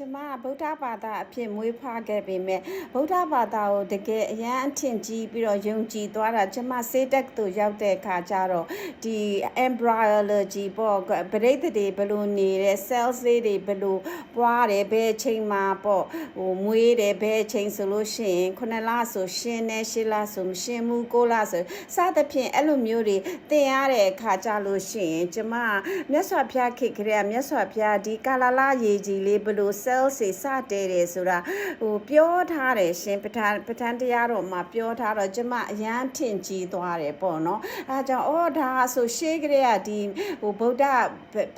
ကျမကဗုဒ္ဓဘာသာအဖြစ်မွေးဖွားခဲ့ပေမဲ့ဗုဒ္ဓဘာသာကိုတကယ်အရန်အထင်ကြီးပြီးတော့ယုံကြည်သွားတာကျမစေတက်သူရောက်တဲ့အခါကျတော့ဒီ embryology ပေါ့ပရိသတ်တွေဘယ်လိုနေတဲ့ cells လေးတွေဘယ်လိုပွားတယ်ဘယ်အချိန်မှာပေါ့ဟိုမွေးတယ်ဘယ်အချိန်ဆိုလို့ရှိရင်ခုနှစ်လဆိုရှင်းနေရှစ်လဆိုမရှင်းဘူးကိုးလဆိုစသဖြင့်အဲ့လိုမျိုးတွေသင်ရတဲ့အခါကျလို့ရှိရင်ကျမကမြတ်စွာဘုရားခေတ်ကလေးကမြတ်စွာဘုရားဒီကာလာလာရေကြီးလေးဘယ်လို cells တွေစတဲတယ်ဆိုတာဟိုပြောထားတယ်ရှင်ပဋ္ဌာန်းပဋ္ဌာန်းတရားတော်မှာပြောထားတော့ကျမအရန်ထင်ကြီးသွားတယ်ပေါ့နော်အဲဒါကြောင့်အော်ဒါဆိုရှေးကလေးကဒီဟိုဗုဒ္ဓ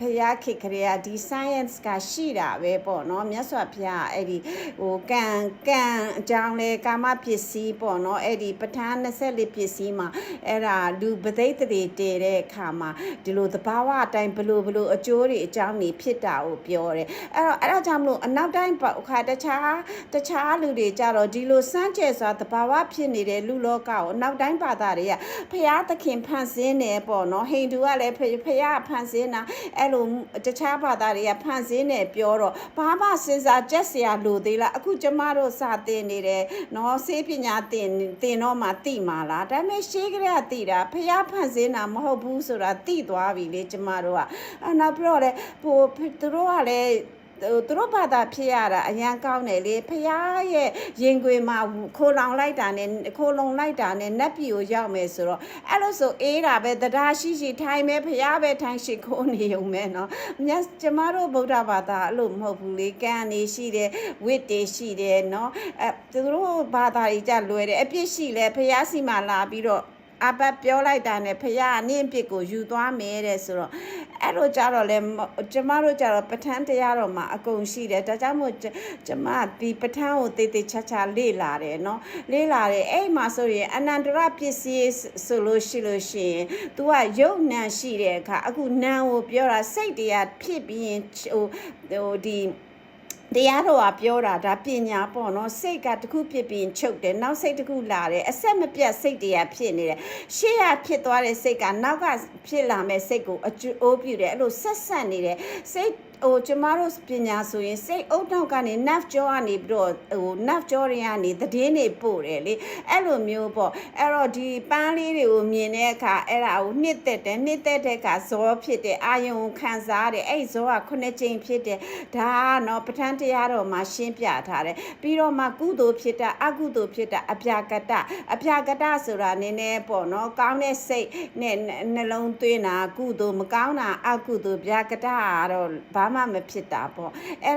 ဘုရားခေတ်ကလေးကဒီ science ကရှိတာပဲပေါ့နော်မြတ်စွာဘုရားအဲ့ဒီဟိုကံကံအကြောင်းလဲကာမပစ္စည်းပေါ့နော်အဲ့ဒီပဋ္ဌာန်း24ပစ္စည်းမှာအဲ့ဒါလူပသိသတွေတည်တဲ့အခါမှာဒီလိုသဘာဝအတိုင်းဘလို့ဘလို့အကျိုးတွေအကြောင်းတွေဖြစ်တာကိုပြောတယ်အဲ့တော့အဲ့ဒါကြောင့်မလို့အနောက်တိုင်းခါတခြားတခြားလူတွေကြတော့ဒီလိုစမ်းကြဲစွာသဘာဝဖြစ်နေတဲ့လူလောကကိုအနောက်တိုင်းဘာသာတွေကဖရာသခင်ဖန်ဆင်းတယ်ပေါ့နော်ဟိန္ဒူကလည်းဖဖရာဖန်ဆင်းတာအဲ့လိုတခြားဘာသာတွေကဖန်ဆင်းတယ်ပြောတော့ဘာမှစဉ်းစားကြက်စရာလိုသေးလားအခုကျမတို့စာသင်နေတယ်နော်စေပညာသင်သင်တော့မှသိမှာလားဒါပေမဲ့ရှေးကလေးကသိတာဖရာဖန်ဆင်းတာမဟုတ်ဘူးဆိုတာသိသွားပြီလေကျမတို့ကအဲ့နောက်ပြီးတော့လေဟိုသူတို့ကလည်း သူတို့ဘာသာဖြစ်ရတာအရန်ကောင်းတယ်လေဖះရဲ့ရင်ခွေမှာခိုးလောင်လိုက်တာနဲ့ခိုးလုံလိုက်တာနဲ့နတ်ပြည်ကိုရောက်မယ်ဆိုတော့အဲ့လိုဆိုအေးတာပဲတရားရှိရှိထိုင်မယ်ဖះပဲထိုင်ရှိခိုးနေုံပဲเนาะမြတ်ကျမတို့ဗုဒ္ဓဘာသာအဲ့လိုမဟုတ်ဘူးလေကံနေရှိတယ်ဝိတ္တေရှိတယ်เนาะအဲသူတို့ဘာသာကြီးကြလွယ်တယ်အပြစ်ရှိလဲဖះစီမှာလာပြီးတော့အပတ်ပြောလိုက်တာနဲ့ဖះအနင့်အပြစ်ကိုယူသွားမယ်တဲ့ဆိုတော့ အဲ့လိုကြတော့လေကျမတို့ကြတော့ပဋ္ဌာန်းတရားတော်မှာအကုန်ရှိတယ်ဒါကြောင့်မို့ကျမဒီပဋ္ဌာန်းကိုတေတေချာချာလေ့လာတယ်နော်လေ့လာတယ်အဲ့မှာဆိုရင်အနန္တရပစ္စည်းဆိုလို့ရှိလို့ရှိရင် तू ကယုတ်နံရှိတဲ့အခါအခုနံကိုပြောတာစိတ်တရားဖြစ်ပြီးရင်ဟိုဟိုဒီ တရားတော်ကပြောတာဒါပညာပေါ့နော်စိတ်ကတစ်ခုဖြစ်ပြီးချုပ်တယ်နောက်စိတ်တစ်ခုလာတယ်အဆက်မပြတ်စိတ်တရားဖြစ်နေတယ်ရှေ့ကဖြစ်သွားတဲ့စိတ်ကနောက်ကဖြစ်လာမဲ့စိတ်ကိုအကျိုးပြုတယ်အဲ့လိုဆက်ဆက်နေတယ်စိတ် ဟိုကျမတို့ပညာဆိုရင်စိတ်အုတ်နောက်ကနေ nerve jaw ကနေပြီးတော့ဟို nerve jaw တွေကနေသတင်းတွေပို့တယ်လေအဲ့လိုမျိုးပေါ့အဲ့တော့ဒီပန်းလေးတွေကိုမြင်တဲ့အခါအဲ့ဒါကိုနှစ်သက်တယ်နှစ်သက်တဲ့အခါဇောဖြစ်တယ်အာယုံခံစားတယ်အဲ့ဇောကခုနှစ်ကြိမ်ဖြစ်တယ်ဒါကတော့ပဋ္ဌာန်းတရားတော်မှာရှင်းပြထားတယ်ပြီးတော့မှကုသိုလ်ဖြစ်တာအကုသိုလ်ဖြစ်တာအပြာကတအပြာကတဆိုတာနည်းနည်းပေါ့နော်ကောင်းတဲ့စိတ်နဲ့နှလုံးသွင်းတာကုသိုလ်မကောင်းတာအကုသိုလ်ပြာကတကတော့ဘာမှမဖြစ်တာပေါ့အဲ့